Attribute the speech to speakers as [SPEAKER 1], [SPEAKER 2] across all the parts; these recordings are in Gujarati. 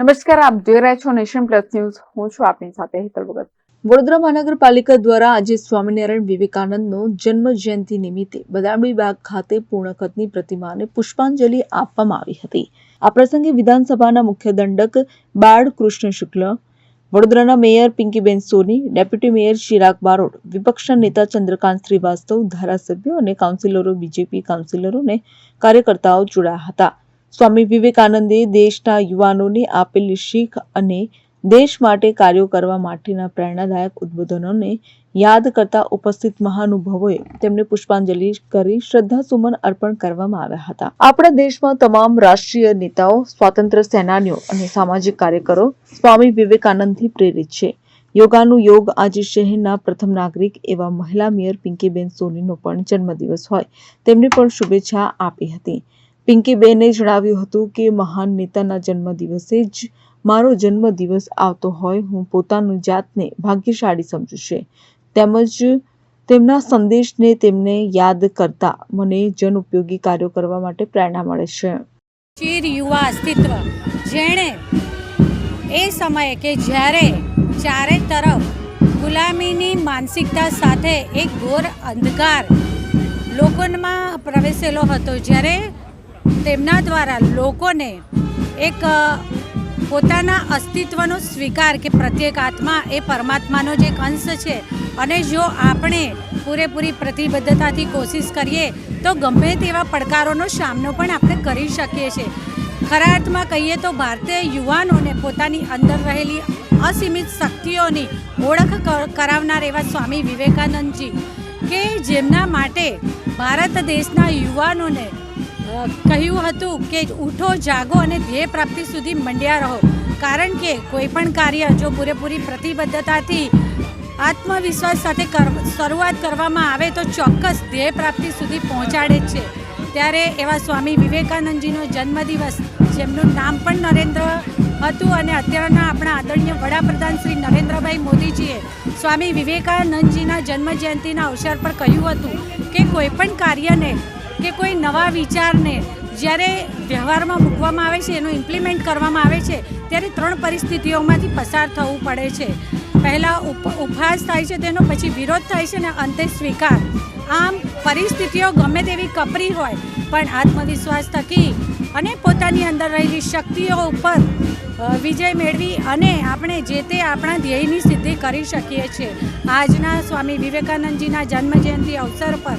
[SPEAKER 1] નમસ્કાર, આપ જોઈ રહ્યા છો નેશન પ્લસ ન્યૂઝ. હું છું આપની સાથે હેતલ ભગત.
[SPEAKER 2] વડોદરા મહાનગરપાલિકા દ્વારા આજે સ્વામિનારાયણ વિવેકાનંદનો જન્મ જયંતિ નિમિત્તે બદામડી બાગ ખાતે પૂર્ણકથની પ્રતિમાને પુષ્પાંજલિ આપવામાં આવી હતી. આ પ્રસંગે વિધાનસભાના મુખ્ય દંડક બાળ કૃષ્ણ શુક્લ, વડોદરાના mayor Pinkiben Soni, deputy mayor Chirag Barot, વિપક્ષના નેતા ચંદ્રકાંત શ્રીવાસ્તવ, ધારાસભ્યો અને કાઉન્સિલરો, બીજેપી કાઉન્સિલરોને કાર્યકર્તાઓ જોડાયા હતા. સ્વામી વિવેકાનંદે દેશના યુવાનોને આપેલી શીખ અને દેશ માટે કાર્યો કરવા માટેના પ્રેરણાદાયક ઉદ્બોધનોને યાદ કરતા ઉપસ્થિત મહાનુભાવોએ તેમને પુષ્પાંજલિ કરી શ્રદ્ધાસુમન અર્પણ કરવામાં આવ્યા હતા. આપણા દેશમાં તમામ રાષ્ટ્રીય નેતાઓ, સ્વાતંત્ર્ય સેનાનીઓ અને સામાજિક કાર્યકરો સ્વામી વિવેકાનંદથી પ્રેરિત છે. યોગાનું યોગ આજે શહેરના પ્રથમ નાગરિક એવા મહિલા મેયર પિંકીબેન સોનીનો પણ જન્મદિવસ હોય. તેમને પણ શુભેચ્છા આપી હતી. પિંકીબેને જણાવ્યું હતું કે, મહાન નેતાના જન્મદિવસે જ મારો જન્મદિવસ આવતો હોય. હું પોતાનું જાતને ભાગ્યશાળી સમજું છે. તેમજ તેમના સંદેશને તેમને યાદ કરતા મને જન ઉપયોગી કાર્યો કરવા માટે પ્રેરણા મળે છે.
[SPEAKER 3] ચીર યુવા અસ્તિત્વ. જેણે એ સમયે કે જ્યારે ચારે તરફ ગુલામીની માનસિકતા સાથે એક ઘોર અંધકાર લોકોમાં પ્રવેશેલો હતો, જ્યારે તેમના દ્વારા લોકોને એક પોતાના અસ્તિત્વનો સ્વીકાર કે પ્રત્યેક આત્મા એ પરમાત્માનો જ એક અંશ છે. અને જો આપણે પૂરેપૂરી પ્રતિબદ્ધતાથી કોશિશ કરીએ, તો ગમે તેવા પડકારોનો સામનો પણ આપણે કરી શકીએ છીએ. ખરા અર્થમાં કહીએ તો ભારતીય યુવાનોને પોતાની અંદર રહેલી અસીમિત શક્તિઓની ઓળખ કરાવનાર એવા સ્વામી વિવેકાનંદજી કે જેમના માટે ભારત દેશના યુવાનોને કહ્યું હતું કે ઉઠો, જાગો અને ધ્યેય પ્રાપ્તિ સુધી મંડ્યા રહો. કારણ કે કોઈ પણ કાર્ય જો પૂરેપૂરી પ્રતિબદ્ધતાથી આત્મવિશ્વાસ સાથે શરૂઆત કરવામાં આવે તો ચોક્કસ ધ્યેય પ્રાપ્તિ સુધી પહોંચાડે જ છે. ત્યારે એવા સ્વામી વિવેકાનંદજીનો જન્મદિવસ, જેમનું નામ પણ નરેન્દ્ર હતું અને અત્યારના આપણા આદરણીય વડાપ્રધાન શ્રી નરેન્દ્રભાઈ મોદીજીએ સ્વામી વિવેકાનંદજીના જન્મજયંતિના અવસર પર કહ્યું હતું કે કોઈ પણ કાર્યને કે કોઈ નવા વિચારને જ્યારે વ્યવહારમાં મૂકવામાં આવે છે, એનું ઇમ્પ્લિમેન્ટ કરવામાં આવે છે, ત્યારે ત્રણ પરિસ્થિતિઓમાંથી પસાર થવું પડે છે. પહેલાં ઉપ, ઉપહાસ થાય છે, તેનો પછી વિરોધ થાય છે અને અંતે સ્વીકાર. આમ પરિસ્થિતિઓ ગમે તેવી કપરી હોય, પણ આત્મવિશ્વાસ થકી અને પોતાની અંદર રહેલી શક્તિઓ ઉપર વિજય મેળવી અને આપણે જે તે આપણા ધ્યેયની સિદ્ધિ કરી શકીએ છીએ. આજના સ્વામી વિવેકાનંદજીના જન્મજયંતિ અવસર પર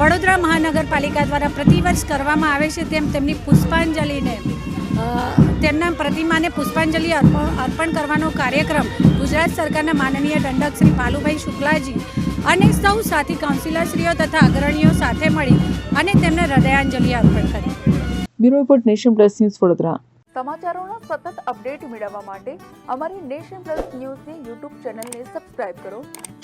[SPEAKER 3] વડોદરા મહાનગરપાલિકા દ્વારા પ્રતિવર્ષ કરવામાં આવે છે તેમ તેમની પુષ્પાંજલિને તેમના પ્રતિમાને પુષ્પાંજલિ અર્પણ અર્પણ કરવાનો કાર્યક્રમ ગુજરાત સરકારના માનનીય દંડક શ્રી પાલુભાઈ શુક્લાજી અને સૌ સાથી કાઉન્સિલરશ્રીઓ તથા અગ્રણીઓ સાથે મળી અને તેમને હૃદયાંજલિ અર્પણ કરી.
[SPEAKER 2] Bureau report nation plus news Vadodara.
[SPEAKER 4] સમાચારોના સતત અપડેટ મેળવવા માટે અમારી નેશન પ્લસ ન્યૂઝની યુટ્યુબ ચેનલને સબસ્ક્રાઇબ કરો.